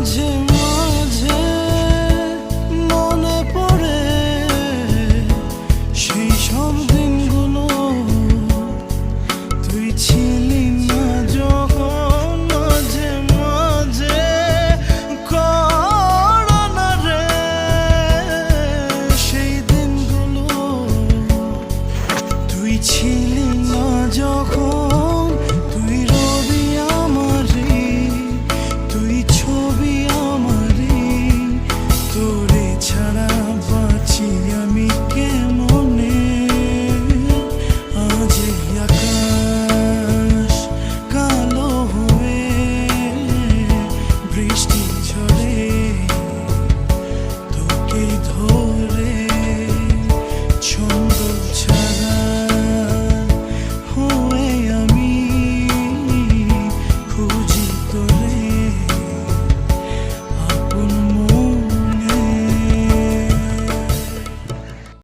মাঝে মাঝে মনে পড়ে সেই সব দিনগুলো। না যখন মাঝে রে। সেই দিনগুলো। ছিলি না যখন minha cama.